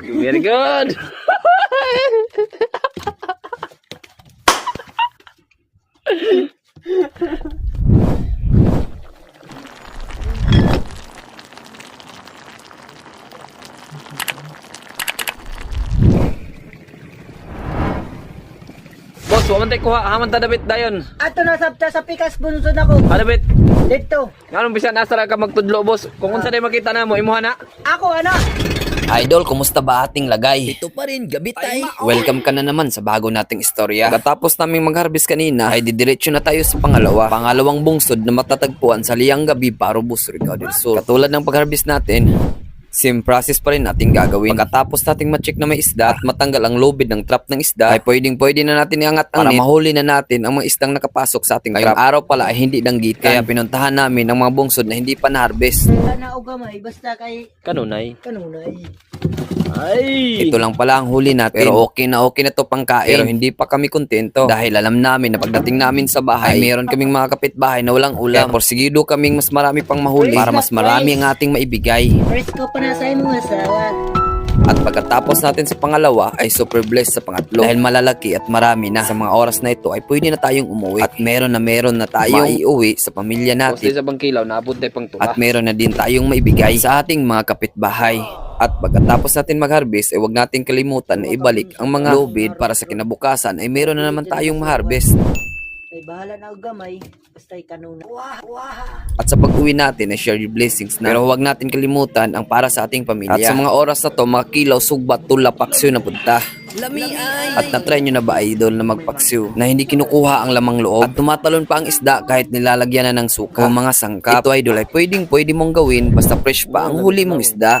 Very good. Boss, waman tayo kuha. Haman ta David dayon. Ato na sabta sa pikas bunso na ko. Ha David? Dito. Nganong bisa nasa ka magtudlo boss. Kung unsa day makita na mo imuha na. Ako ano? Idol, kumusta ba ating lagay? Ito pa rin, gabi tayo. Welcome ka na naman sa bago nating istorya. Pagkatapos naming mag-harvest kanina, ay didiretso na tayo sa pangalawa. Pangalawang bungsod na matatagpuan sa Liang Gabi, Parobus, Rigao del Sur. Katulad ng pag-harvest natin, Same process pa rin natin gagawin. Pagkatapos nating ma-check na may isda at matanggal ang lubid ng trap ng isda, ay pwedeng pwede na natin iangat ang para net mahuli na natin ang mga isdang nakapasok sa ating trap. araw pala ay hindi danggitan. Kaya pinuntahan namin ang mga bungsod na hindi pa na-harvest. Kana o gamay basta kay Kanunay. kanunay. Ay. Ito lang pala ang huli natin. Pero okay na okay na to pangkain. Pero hindi pa kami kontento. Dahil alam namin na pagdating namin sa bahay, ay meron kaming mga kapitbahay na walang ulam. Kaya porsigido kaming mas marami pang mahuli para mas marami ang ating maibigay. Presko pa na sa imong asawa. At pagkatapos natin sa pangalawa ay super blessed sa pangatlo. Dahil malalaki at marami na. Sa mga oras na ito ay pwede na tayong umuwi. At meron na meron na tayong maiuwi sa pamilya natin. sa bangkilaw naabot day pang. At meron na din tayong maibigay sa ating mga kapitbahay. At pagkatapos natin mag-harvest, ay huwag natin kalimutan na ibalik ang mga lubid para sa kinabukasan ay meron na naman tayong ma-harvest. Ay bahala na gamay basta kanuna. Wah, wah. At sa pag-uwi natin ay share your blessings na. Pero huwag natin kalimutan ang para sa ating pamilya. At sa mga oras na to, mga kilaw, sugbat, tula, paksiw na punta. At na-try nyo na ba idol na magpaksiw na hindi kinukuha ang lamang loob at tumatalon pa ang isda kahit nilalagyan na ng suka o mga sangkap. Ito idol ay pwedeng pwede mong gawin basta fresh pa ang huli mong isda.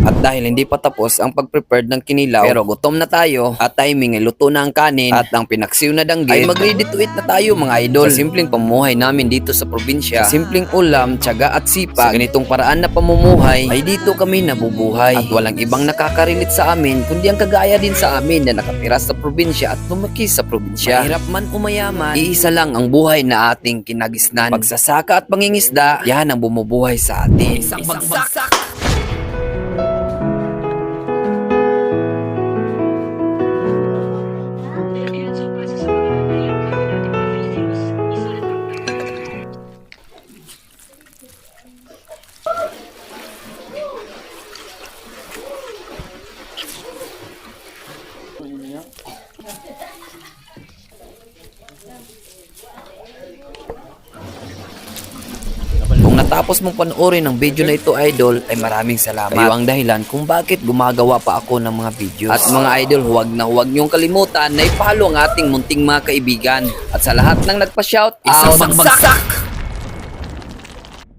At dahil hindi pa tapos ang pag-prepared ng kinilaw, pero gutom na tayo at timing ay luto na ang kanin at ang pinaksiw na danggit, ay mag-ready to eat na tayo mga idol. Sa simpleng pamumuhay namin dito sa probinsya, sa simpleng ulam, tiyaga at sipag, sa ganitong paraan na pamumuhay, ay dito kami nabubuhay. At walang ibang nakakarilit sa amin, kundi ang kagaya din sa amin na nakatira sa probinsya at lumaki sa probinsya. Mahirap man o mayaman, iisa lang ang buhay na ating kinagisnan. Pagsasaka at pangingisda, yan ang bumubuhay sa atin. Isang bagsak! Kung natapos mong panoorin ang video na ito, idol, ay maraming salamat. Kayo ang dahilan kung bakit gumagawa pa ako ng mga videos. At mga idol, huwag na huwag niyong kalimutan na ipalo ang ating munting mga kaibigan. At sa lahat ng nagpa-shout, isang bagsak!